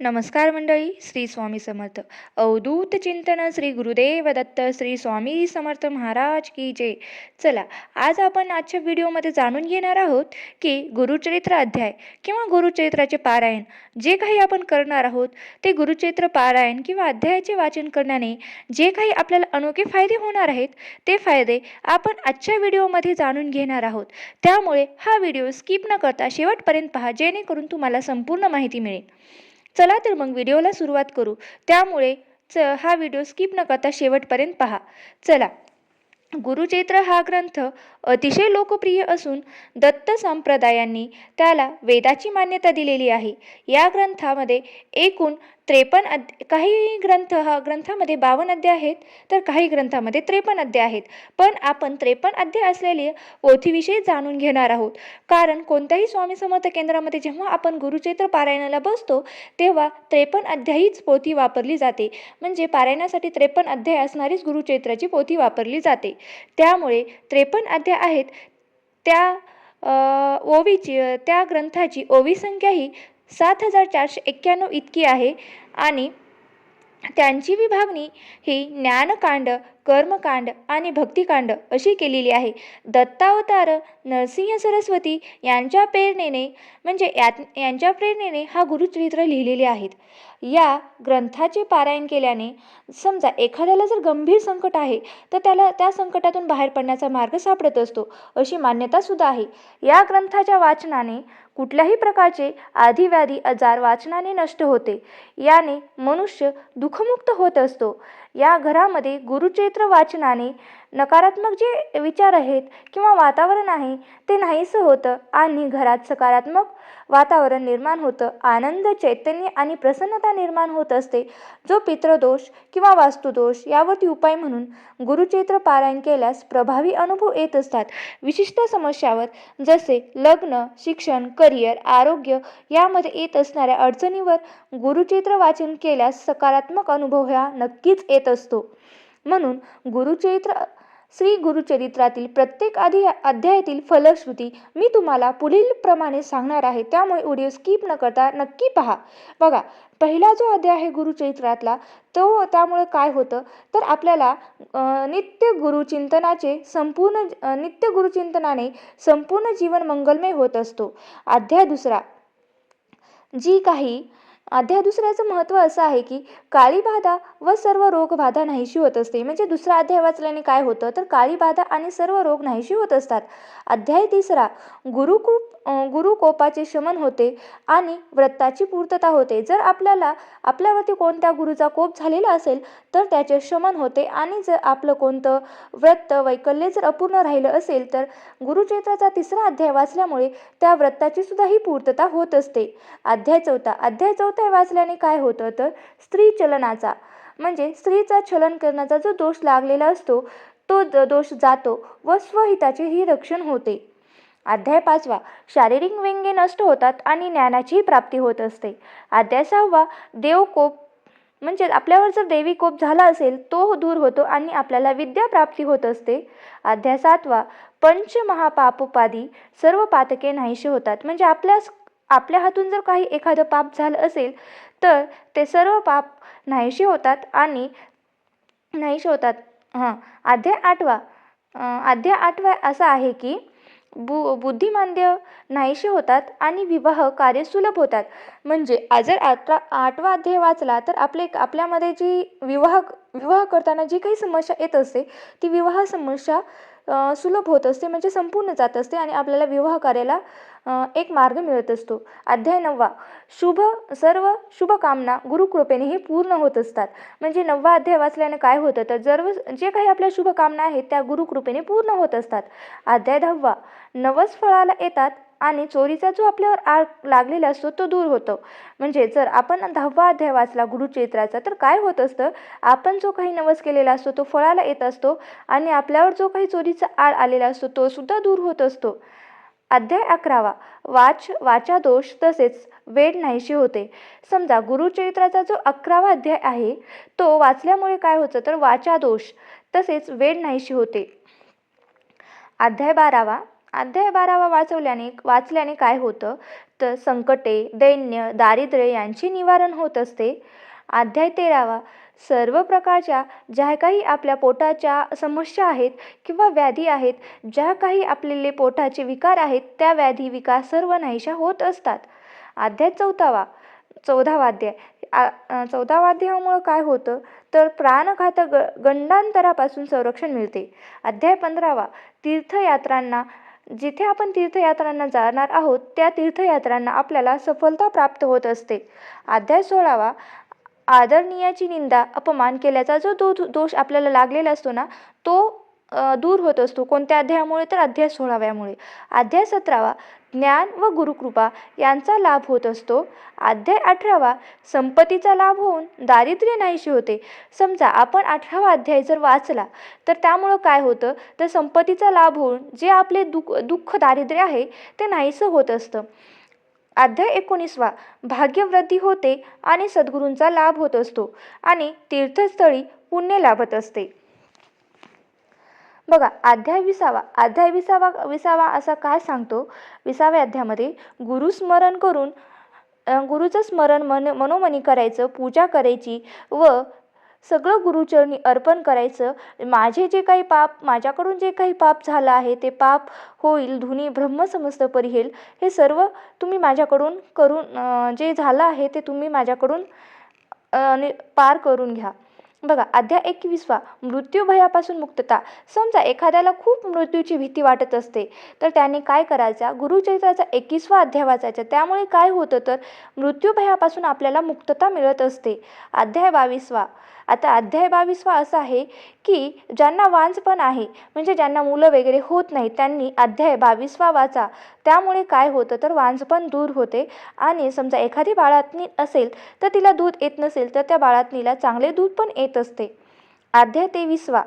नमस्कार मंडळी श्री स्वामी समर्थ. अवधूत चिंतन श्री गुरुदेव दत्त श्री स्वामी समर्थ महाराज की जय. चला आज आपण आजच्या व्हिडिओमध्ये जाणून घेणार आहोत की गुरुचरित्र अध्याय किंवा गुरुचरित्राचे पारायण जे काही आपण करणार आहोत ते गुरुचरित्र पारायण किंवा अध्यायाचे वाचन करण्याने जे काही आपल्याला अनोखे फायदे होणार आहेत ते फायदे आपण आजच्या व्हिडिओमध्ये जाणून घेणार आहोत. त्यामुळे हा व्हिडिओ स्किप न करता शेवटपर्यंत पहा जेणेकरून तुम्हाला संपूर्ण माहिती मिळेल. चला तर मग व्हिडिओला सुरुवात करू. त्यामुळे च हा व्हिडिओ स्किप न करता शेवटपर्यंत पहा. चला. गुरुचैत्र हा ग्रंथ अतिशय लोकप्रिय असून दत्त संप्रदायांनी त्याला वेदाची मान्यता दिलेली आहे. या ग्रंथामध्ये एकूण त्रेपन्न अध्य काही ग्रंथ हा ग्रंथामध्ये बावन्न अध्याय आहेत तर काही ग्रंथामध्ये त्रेपन्न अध्याय आहेत. पण आपण त्रेपन्न अध्याय असलेले पोथीविषयी जाणून घेणार आहोत. कारण कोणत्याही स्वामी समर्थ केंद्रामध्ये जेव्हा आपण गुरुचैत्र पारायणाला बसतो तेव्हा त्रेपन्न अध्यायीच पोथी वापरली जाते. म्हणजे पारायणासाठी त्रेपन्न अध्याय असणारीच गुरुचैत्राची पोथी वापरली जाते. त्यामुळे त्रेपन्न अध्याय आहेत. त्या ओवीची त्या ग्रंथाची ओवी संख्या ही सात हजार चारशे एक्क्याण्णव इतकी आहे. आणि त्यांची विभागणी ही ज्ञानकांड कर्मकांड आणि भक्तिकांड अशी केलेली आहे. दत्तावतार नरसिंह सरस्वती यांच्या प्रेरणेने म्हणजे यात यांच्या प्रेरणेने हा गुरुचरित्र लिहिलेले आहेत. या ग्रंथाचे पारायण केल्याने समजा एखाद्याला जर गंभीर संकट आहे तर त्याला त्या संकटातून बाहेर पडण्याचा मार्ग सापडत असतो अशी मान्यतासुद्धा आहे. या ग्रंथाच्या वाचनाने कुठल्याही प्रकारचे आधीव्याधी आजार वाचनाने नष्ट होते. याने मनुष्य दुःखमुक्त होत असतो. या घरामध्ये गुरुचरित्र वाचनाने नकारात्मक जे विचार आहेत किंवा वातावरण आहे ते नाहीसं होतं आणि घरात सकारात्मक वातावरण निर्माण होतं. आनंद चैतन्य आणि प्रसन्नता निर्माण होत असते. जो पितृदोष किंवा वास्तुदोष यावरती उपाय म्हणून गुरुचैत्र पारायण केल्यास प्रभावी अनुभव येत असतात. विशिष्ट समस्यावर जसे लग्न शिक्षण करिअर आरोग्य यामध्ये येत असणाऱ्या अडचणीवर गुरुचैत्र वाचन केल्यास सकारात्मक अनुभव हा नक्कीच येत असतो. म्हणून गुरुचैत्र श्री गुरुचरित्रातील प्रत्येक आधी अध्यायातील फलश्रुती मी तुम्हाला पुढील प्रमाणे सांगणार आहे. त्यामुळे व्हिडिओ स्किप न करता नक्की पहा. बघा पहिला जो अध्याय आहे गुरुचरित्रातला तो त्यामुळे काय होतं? तर आपल्याला नित्य गुरुचिंतनाचे संपूर्ण नित्य गुरुचिंतनाने संपूर्ण जीवन मंगलमय होत असतो. अध्याय दुसरा. जी काही अध्याय दुसऱ्याचं महत्त्व असं आहे की काळी बाधा व सर्व रोग बाधा नाहीशी होत असते. म्हणजे दुसरा अध्याय वाचल्याने काय होतं? तर काळी बाधा आणि सर्व रोग नाहीशी होत असतात. अध्याय तिसरा गुरुकृप गुरुकोपाचे शमन होते आणि व्रताची पूर्तता होते. जर आपल्याला आपल्यावरती कोणत्या गुरुचा कोप झालेला असेल तर त्याचे शमन होते आणि जर आपलं कोणतं व्रत वैकल्य जर अपूर्ण राहिलं असेल तर गुरुचरित्राचा तिसरा अध्याय वाचल्यामुळे त्या व्रताची सुद्धा ही पूर्तता होत असते. अध्याय चौथा. अध्याय चौथा वाचल्याने काय होतं? तर स्त्री चलनाचा म्हणजे स्त्रीचा छलन करण्याचा जो दोष लागलेला असतो तो दोष जातो व स्वहिताचे ही रक्षण होते. अध्याय पाचवा. शारीरिक व्यंगे नष्ट होतात आणि ज्ञानाचीही प्राप्ती होत असते. अध्याय सहावा. देवकोप म्हणजे आपल्यावर जर देवी कोप झाला असेल तो दूर होतो आणि आपल्याला विद्या प्राप्ती होत असते. अध्याय सातवा. पंचमहापापोपादी सर्व पातके नाहीशी होतात. म्हणजे आपल्यास आपल्या हातून जर काही एखादं पाप झालं असेल तर ते सर्व पाप नाहीशी होतात आणि नाहीशी होतात. हां. अध्याय आठवा. अध्याय आठवा असा आहे की बु बुद्धिमांद्य नाहीसे होतात आणि विवाह कार्य सुलभ होतात. म्हणजे जर आठवा आठवा अध्याय वाचला तर आपले आपल्यामध्ये जी विवाह विवाह करताना जी काही समस्या येत असते ती विवाह समस्या सुलभ होत असते म्हणजे संपूर्ण जात असते आणि आपल्याला विवाह कार्याला एक मार्ग मिळत असतो. अध्याय नववा. शुभ सर्व शुभकामना गुरुकृपेने हे पूर्ण होत असतात. म्हणजे नववा अध्याय वाचल्याने काय होतं? तर जर जे काही आपल्या शुभकामना आहेत त्या गुरुकृपेने पूर्ण होत असतात. अध्याय दहावा. नवस फळाला येतात आणि चोरीचा जो आपल्यावर आळ लागलेला असतो तो दूर होतो. म्हणजे जर आपण दहावा अध्याय वाचला गुरुचरित्राचा तर काय होत असतं? आपण जो काही नवस केलेला असतो तो फळाला येत असतो आणि आपल्यावर जो काही चोरीचा आळ आलेला असतो तो सुद्धा दूर होत असतो. अध्याय अकरावा. वाच वाचा दोष तसेच वेड नाहीशी होते. समजा गुरुचरित्राचा जो अकरावा अध्याय आहे तो वाचल्यामुळे काय होतं? तर वाचा दोष तसेच वेड नाहीशी होते. अध्याय बारावा. अध्याय बारावा वाचवल्याने वाचल्याने काय होतं? तर संकटे दैन्य दारिद्र्य यांचे निवारण होत असते. अध्याय तेरावा. सर्व प्रकारच्या ज्या काही आपल्या पोटाच्या समस्या आहेत किंवा व्याधी आहेत ज्या काही आपलेले पोटाचे विकार आहेत त्या व्याधी विकार सर्व नाहीशा होत असतात. अध्याय चौथावा चौदा अध्याय. चौदा काय होतं? तर प्राणघातक ग गंडांतरापासून संरक्षण मिळते. अध्याय पंधरावा. तीर्थयात्रांना जिथे आपण तीर्थयात्रांना जाणार आहोत त्या तीर्थयात्रांना आपल्याला सफलता प्राप्त होत असते. अध्याय सोळावा आदरणीयाची निंदा अपमान केल्याचा जो दो दोष आपल्याला लागलेला असतो ना तो दूर होत असतो. कोणत्या अध्यायामुळे? तर अध्याय सोळाव्यामुळे. अध्याय सतरावा ज्ञान व गुरुकृपा यांचा लाभ होत असतो. अध्याय अठरावा संपत्तीचा लाभ होऊन दारिद्र्य नाहीशी होते. समजा आपण अठरावा अध्याय जर वाचला तर त्यामुळं काय होतं? तर संपत्तीचा लाभ होऊन जे आपले दुःख दुःख दारिद्र्य आहे ते नाहीसं होत असतं. अध्याय एकोणीसवा भाग्यवृद्धी होते आणि सद्गुरूंचा लाभ होत असतो आणि तीर्थस्थळी पुण्य लाभत असते. बघा अध्याय विसावा. अध्याय विसावा विसावा असा काय सांगतो? विसाव्या अध्यायामध्ये गुरुस्मरण करून गुरुचं स्मरण मन मनोमनी करायचं पूजा करायची व सगळं गुरुचरणी अर्पण करायचं. माझे जे काही पाप माझ्याकडून जे काही पाप झालं आहे ते पाप होईल धुनी ब्रह्म समस्त परिहेल. हे सर्व तुम्ही माझ्याकडून करून जे झालं आहे ते तुम्ही माझ्याकडून पार करून घ्या. बघा अध्याय एकवीसवा मृत्यू भयापासून मुक्तता. समजा एखाद्याला खूप मृत्यूची भीती वाटत असते तर त्याने काय करायचा? गुरुचरित्राचा एकवीसवा अध्याय वाचायचा. त्यामुळे काय होतं तर मृत्यू भयापासून आपल्याला मुक्तता मिळत असते. अध्याय बावीसवा आता अध्याय बावीसवा असा आहे की ज्यांना वांजपण आहे म्हणजे ज्यांना मुलं वगैरे होत नाही त्यांनी अध्याय बावीसवा वाचा. त्यामुळे काय होतं? तर वांजपण दूर होते. आणि समजा एखादी बाळातनी असेल तर तिला दूध येत नसेल तर त्या बाळातनीला चांगले दूध पण येत असते. अध्याय तेवीसवा.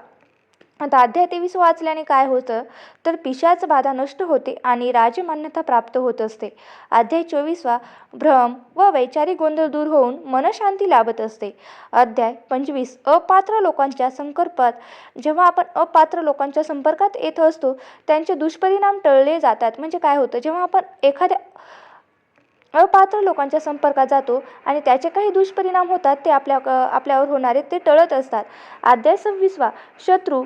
आता अध्याय तेवीस वाचल्याने काय होतं? तर पिशाच बाधा नष्ट होते आणि राजमान्यता प्राप्त होत असते. अध्याय चोवीसवा भ्रम व वैचारिक गोंधळ दूर होऊन मनशांती लाभत असते. अध्याय पंचवीस अपात्र लोकांच्या संकल्पात जेव्हा आपण अपात्र लोकांच्या संपर्कात येत असतो त्यांचे दुष्परिणाम टळले जातात. म्हणजे काय होतं? जेव्हा आपण एखाद्या अपात्र लोकांच्या संपर्कात जातो आणि त्याचे काही दुष्परिणाम होतात ते आपल्या आपल्यावर होणारे ते टळत असतात. अध्याय सव्वीसवा शत्रू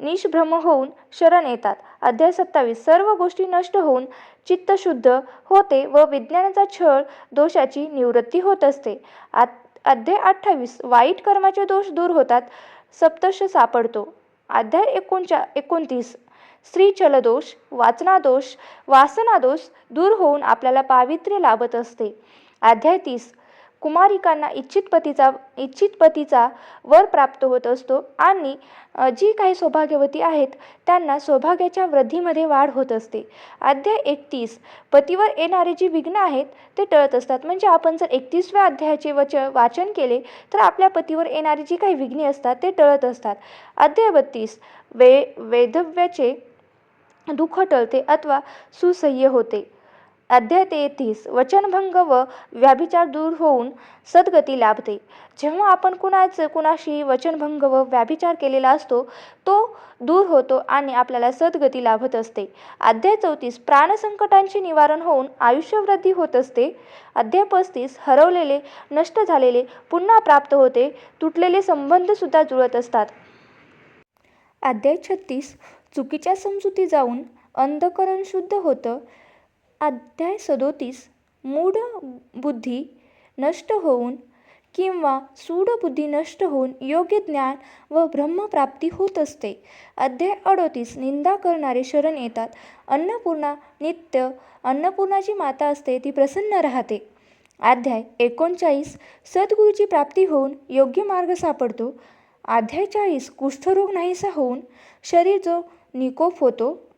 निष्भ्रम होऊन शरण येतात. अध्याय सत्तावीस. सर्व गोष्टी नष्ट होऊन चित्त शुद्ध होते व विज्ञानाचा छळ दोषाची निवृत्ती होत असते. आत अध्याय अठ्ठावीस. वाईट कर्माचे दोष दूर होतात. सप्तश सापडतो. अध्याय एकोणच्या एकोणतीस. स्त्रीचलदोष वाचनादोष वासनादोष दूर होऊन आपल्याला पावित्र्य लाभत असते. अध्याय तीस. कुमारिकांना इच्छित पतीचा इच्छित पतीचा वर प्राप्त होत असतो आणि जी काही सौभाग्यवती आहेत त्यांना सौभाग्याच्या वृद्धीमध्ये वाढ होत असते. अध्याय एकतीस. पतीवर येणारे जी विघ्न आहेत ते टळत असतात. म्हणजे आपण जर एकतीसव्या अध्यायाचे वच वाचन केले तर आपल्या पतीवर येणारी जी काही विघ्ने असतात ते टळत असतात. अध्याय बत्तीस. वे वैधव्याचे दुःख टळते अथवा सुसह्य होते. अध्याय तेहतीस वचनभंग व व्याभिचार दूर होऊन सद्गती लाभते. जेव्हा आपण कुणाचं कुणाशी वचनभंग व व्याभिचार केलेला असतो तो दूर होतो आणि आपल्याला सद्गती लाभत असते. अध्याय चौतीस प्राणसंकटांचे निवारण होऊन आयुष्यवृद्धी होत असते. अध्याय पस्तीस हरवलेले नष्ट झालेले पुन्हा प्राप्त होते तुटलेले संबंधसुद्धा जुळत असतात. अध्याय छत्तीस चुकीच्या समजुती जाऊन अंधकरण शुद्ध होतं अध्याय सदोतीस. मूढ बुद्धी नष्ट होऊन किंवा सूडबुद्धी नष्ट होऊन योग्य ज्ञान व ब्रह्मप्राप्ती होत असते. अध्याय अडोतीस. निंदा करणारे शरण येतात. अन्नपूर्णा नित्य अन्नपूर्णाची माता असते ती प्रसन्न राहते. अध्याय एकोणचाळीस. सद्गुरूची प्राप्ती होऊन योग्य मार्ग सापडतो. अध्याय चाळीस. कुष्ठरोग नाहीसा होऊन शरीर जो निकोप होतो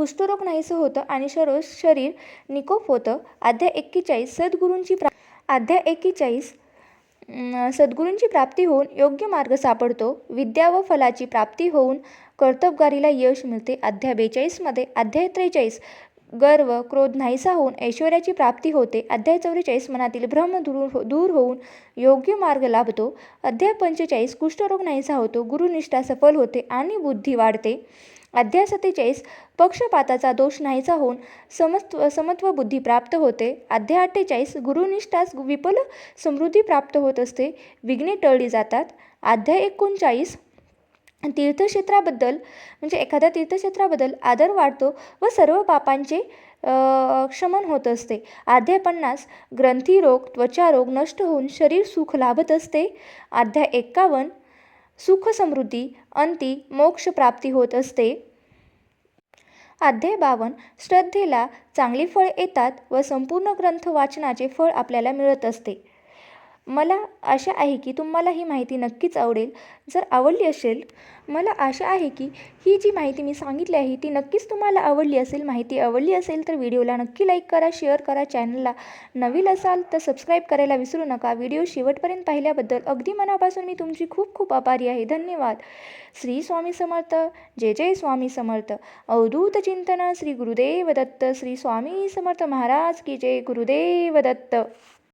कुष्ठरोग नाहीसं होतं आणि शरो शरीर निकोप होतं. अध्याय एक्केचाळीस सद्गुरूंची प्रा अध्याय एक्केचाळीस सद्गुरूंची प्राप्ती होऊन योग्य मार्ग सापडतो. विद्या व फलाची प्राप्ती होऊन कर्तबगारीला यश मिळते. अध्याय बेचाळीसमध्ये अध्याय त्रेचाळीस गर्व क्रोध नाहीसा होऊन ऐश्वर्याची प्राप्ती होते. अध्याय चौवेचाळीस मनातील भ्रम दूर हो दूर होऊन योग्य मार्ग लाभतो. अध्याय पंचेचाळीस कुष्ठरोग नाहीसा होतो. गुरुनिष्ठा सफल होते आणि बुद्धी वाढते. अध्याय सत्तेचाळीस पक्षपाताचा दोष नाहीसा होऊन समत्व समत्व बुद्धी प्राप्त होते. अध्याय अठ्ठेचाळीस गुरुनिष्ठास विपुल समृद्धी प्राप्त होत असते. विघ्ने टळली जातात. अध्याय एकोणचाळीस तीर्थक्षेत्राबद्दल म्हणजे एखाद्या तीर्थक्षेत्राबद्दल आदर वाढतो व सर्व पापांचे क्षमन होत असते. अध्याय पन्नास ग्रंथीरोग त्वचारोग नष्ट होऊन शरीर सुख लाभत असते. अध्याय एक्कावन्न सुख समृद्धी अंती मोक्ष प्राप्ती होत असते. अध्याय बावन. श्रद्धेला चांगली फळ येतात व संपूर्ण ग्रंथ वाचनाचे फळ आपल्याला मिळत असते. मला आशा आहे की तुम्हाला ही माहिती नक्कीच आवडेल. जर आवडली असेल मला आशा आहे की ही जी माहिती मी सांगितली आहे ती नक्कीच तुम्हाला आवडली असेल. माहिती आवडली असेल तर व्हिडिओला नक्की लाईक करा शेअर करा चॅनलला नवीन असाल तर सबस्क्राईब करायला विसरू नका. व्हिडिओ शेवटपर्यंत पाहिल्याबद्दल अगदी मनापासून मी तुमची खूप खूप आभारी आहे. धन्यवाद. श्री स्वामी समर्थ. जय जय स्वामी समर्थ. अवधूत चिंतन श्री गुरुदेव दत्त. श्री स्वामी समर्थ महाराज की जय. गुरुदेव दत्त.